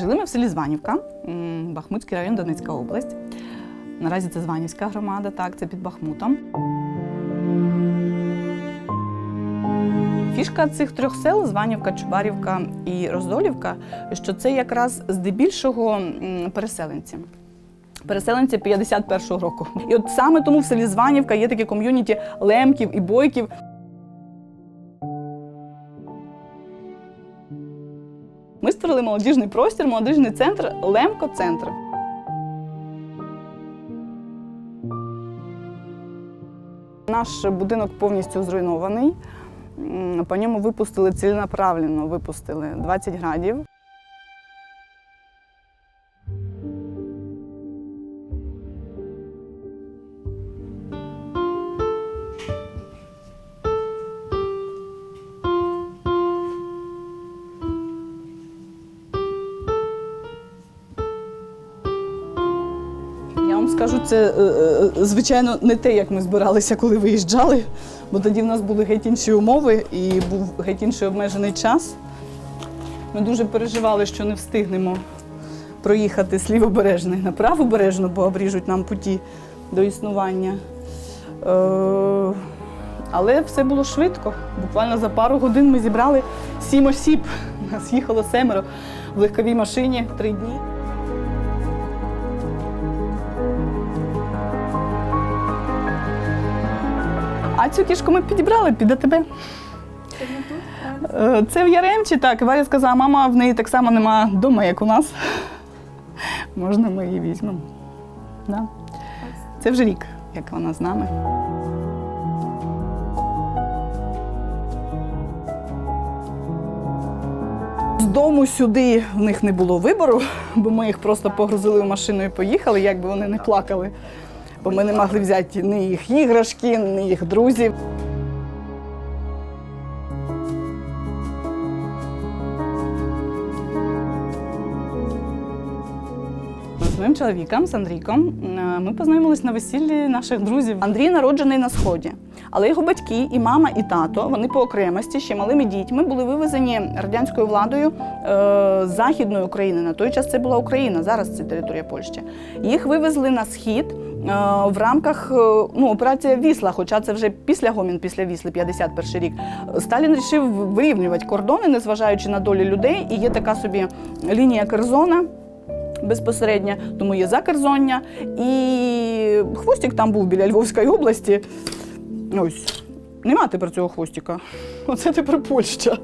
Жили ми в селі Званівка, Бахмутський район, Донецька область. Наразі це Званівська громада, так, це під Бахмутом. Фішка цих трьох сел Званівка, Чубарівка і Роздолівка, що це якраз здебільшого переселенці. Переселенці 51-го року. І от саме тому в селі Званівка є таке ком'юніті лемків і бойків. Створили молодіжний простір, молодіжний центр Лемко-центр. Наш будинок повністю зруйнований. По ньому випустили ціленаправленно, випустили 20 градів. Скажу, це е, е, звичайно не те, як ми збиралися, коли виїжджали, бо тоді в нас були геть інші умови і був геть інший обмежений час. Ми дуже переживали, що не встигнемо проїхати з лівобережної на правобережну, бо обріжуть нам путі до існування. Е, але все було швидко. Буквально за пару годин ми зібрали сім осіб. Нас їхало семеро в легковій машині три дні. А цю кішку ми підібрали під АТБ. Е, Це в Яремчі, так. Варя сказала, мама, в неї так само нема вдома, як у нас. Можна ми її візьмемо. Да. Це вже рік, як вона з нами. З дому сюди в них не було вибору, бо ми їх просто погрузили в машину і поїхали, як би вони не плакали. Бо ми не могли взяти ні їх іграшки, ні їх друзів. Моїм чоловіком, з Андрійком, е, ми познайомились на весіллі наших друзів. Андрій народжений на сході, але його батьки, і мама, і тато, вони по окремості ще малими дітьми були вивезені радянською владою е, західної України. На той час це була Україна, зараз це територія Польщі. Їх вивезли на схід. Е, В рамках е, ну, операція Вісла, хоча це вже після гомін, після Вісли, 51 рік, Сталін вирішив вирівнювати кордони, незважаючи на долі людей. І є така собі лінія Керзона, безпосередньо, тому є закерзоння. І хвостик там був біля Львовської області. Ось. Нема тепер цього хвостика. Оце тепер Польща.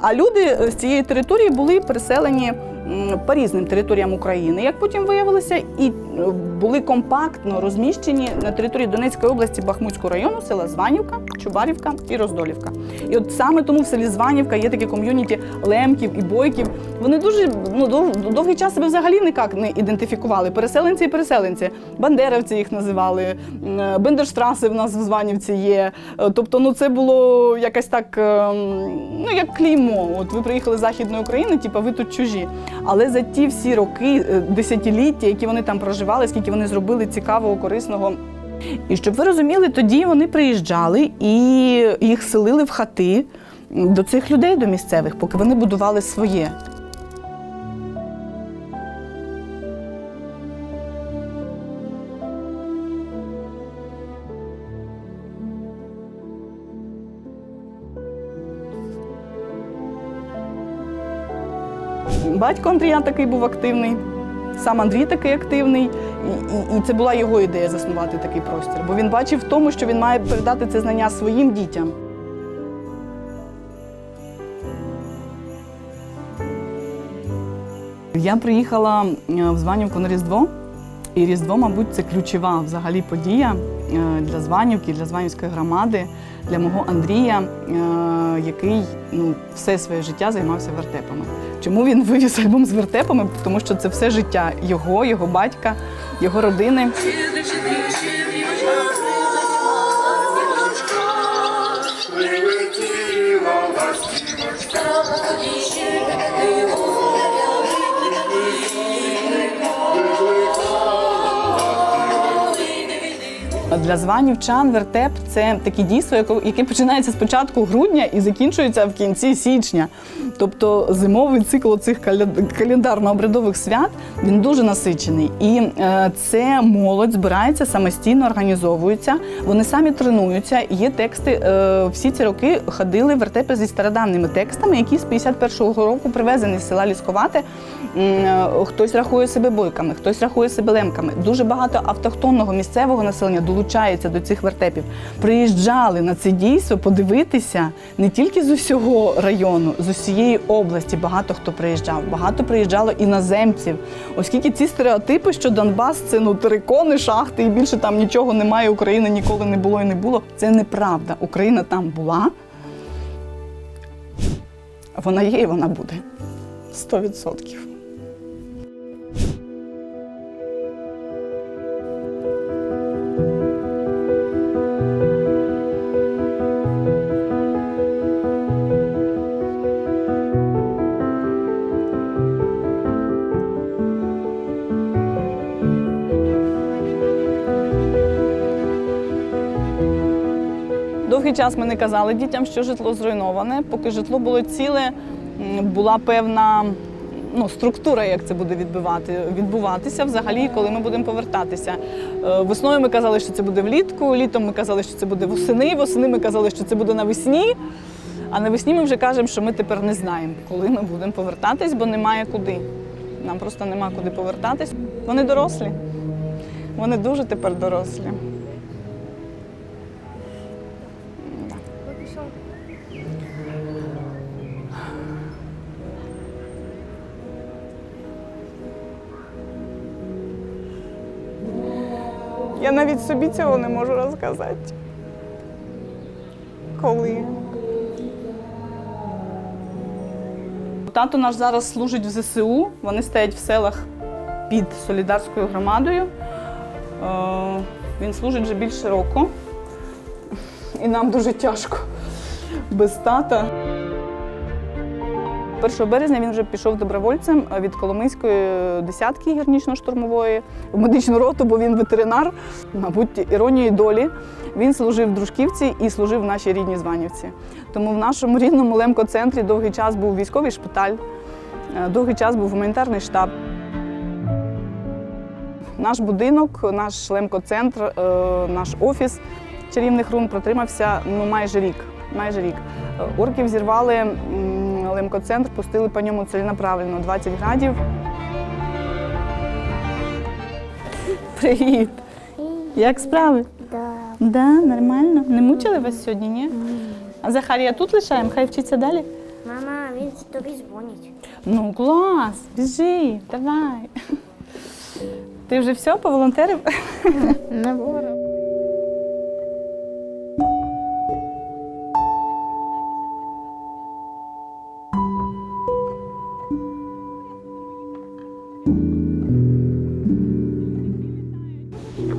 А люди з цієї території були переселені по різним територіям України, як потім виявилося, і е, були компактно розміщені на території Донецької області Бахмутського району, села Званівка, Чубарівка і Роздолівка. І от саме тому в селі Званівка є таке ком'юніті лемків і бойків. Вони дуже ну, дов- довгий час себе взагалі ніяк не ідентифікували. Переселенці і переселенці. Бандеровці їх називали, е, Бендерштраси в нас в Званівці є. Е, Тобто, ну це було якось так, ем, ну як клеймо. От ви приїхали з Західної України, типу, ви тут чужі. Але за ті всі роки, е, десятиліття, які вони там проживали, скільки вони зробили цікавого, корисного. І щоб ви розуміли, тоді вони приїжджали і їх селили в хати до цих людей, до місцевих, поки вони будували своє. Батько Андрія такий був активний, сам Андрій такий активний, і, і, і це була його ідея заснувати такий простір. Бо він бачив в тому, що він має передати це знання своїм дітям. Я приїхала е, в Званівку на Різдво, і Різдво, мабуть, це ключова взагалі подія для Званівки, для Званівської громади, для мого Андрія, е, який ну, все своє життя займався вертепами. Чому він вивіз альбом з вертепами? Тому що це все життя його, його батька, його родини. Прилетіла ластівочка. Для званівчан вертеп це таке дійство, яке- починається з початку грудня і закінчується в кінці січня. Тобто зимовий цикл цих календарно-обрядових свят він дуже насичений. І е, це молодь збирається самостійно, організовується, вони самі тренуються. Є тексти. Е, всі ці роки ходили вертепи зі стародавніми текстами, які з 51-го року привезені з села Лісковате. М, е, Хтось рахує себе бойками, хтось рахує себе лемками. Дуже багато автохтонного місцевого населення долучається до цих вертепів. Приїжджали на це дійство подивитися не тільки з усього району, з усієї області. Багато хто приїжджав, багато приїжджало іноземців. Оскільки ці стереотипи, що Донбас це ну терикони, шахти і більше там нічого немає, України ніколи не було і не було. Це неправда. Україна там була. Вона є і вона буде. Сто відсотків. Довгий час ми не казали дітям, що житло зруйноване. Поки житло було ціле, була певна ну, структура, як це буде відбивати, відбуватися взагалі, коли ми будемо повертатися. Е, Весною ми казали, що це буде влітку, літом ми казали, що це буде восени, восени ми казали, що це буде навесні. А навесні ми вже кажемо, що ми тепер не знаємо, коли ми будемо повертатись, бо немає куди. Нам просто нема куди повертатись. Вони дорослі. Вони дуже тепер дорослі. Я навіть собі цього не можу розказати. Коли? Тато наш зараз служить в ЗСУ. Вони стоять в селах під солідарською громадою. Е, Він служить вже більше року. І нам дуже тяжко без тата. 1 березня він вже пішов добровольцем від Коломийської десятки гірнічно-штурмової в медичну роту, бо він ветеринар. Мабуть, іронією долі. Він служив в Дружківці і служив в нашій рідній Званівці. Тому в нашому рідному Лемко-центрі довгий час був військовий шпиталь, е, довгий час був гуманітарний штаб. Наш будинок, наш Лемко-центр, е, наш офіс чарівних рун протримався ну, майже рік. Майже рік. Е, Орків зірвали Лемко-центр, пустили по ньому ціленаправленно 20 градів. Привіт! Як справи? Да. Да, нормально. Не мучили вас сьогодні, ні? А Захарія тут лишаємо, хай вчиться далі. Мама, він тобі дзвонить. Ну, клас, біжи, давай. Ти вже все, поволонтерив? Не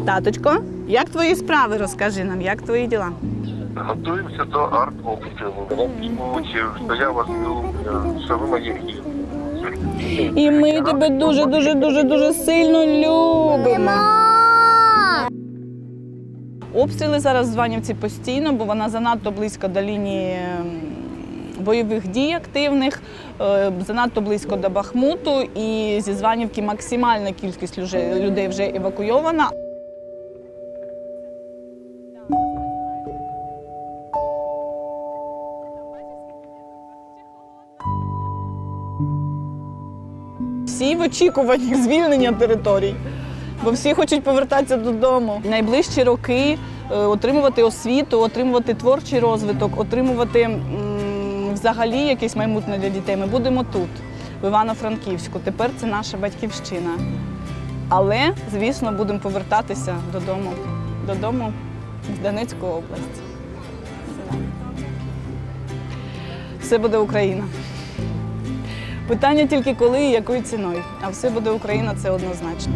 Таточко, як твої справи? Розкажи нам, як твої діла? Готуємося до арт-обстрілу. Що я вас люблю, що ви мої рідні. І ми тебе дуже, дуже, дуже, дуже сильно любимо. Обстріли зараз в Званівці постійно, бо вона занадто близько до лінії бойових дій активних, е, занадто близько до Бахмуту. І зі Званівки максимальна кількість людей вже евакуйована. В очікуванні звільнення територій, бо всі хочуть повертатися додому. Найближчі роки е, отримувати освіту, отримувати творчий розвиток, отримувати взагалі якесь майбутнє для дітей. Ми будемо тут, в Івано-Франківську. Тепер це наша батьківщина. Але, звісно, будемо повертатися додому, додому в Донецьку область. Все буде Україна. Питання тільки коли і якою ціною. А все буде Україна це однозначно.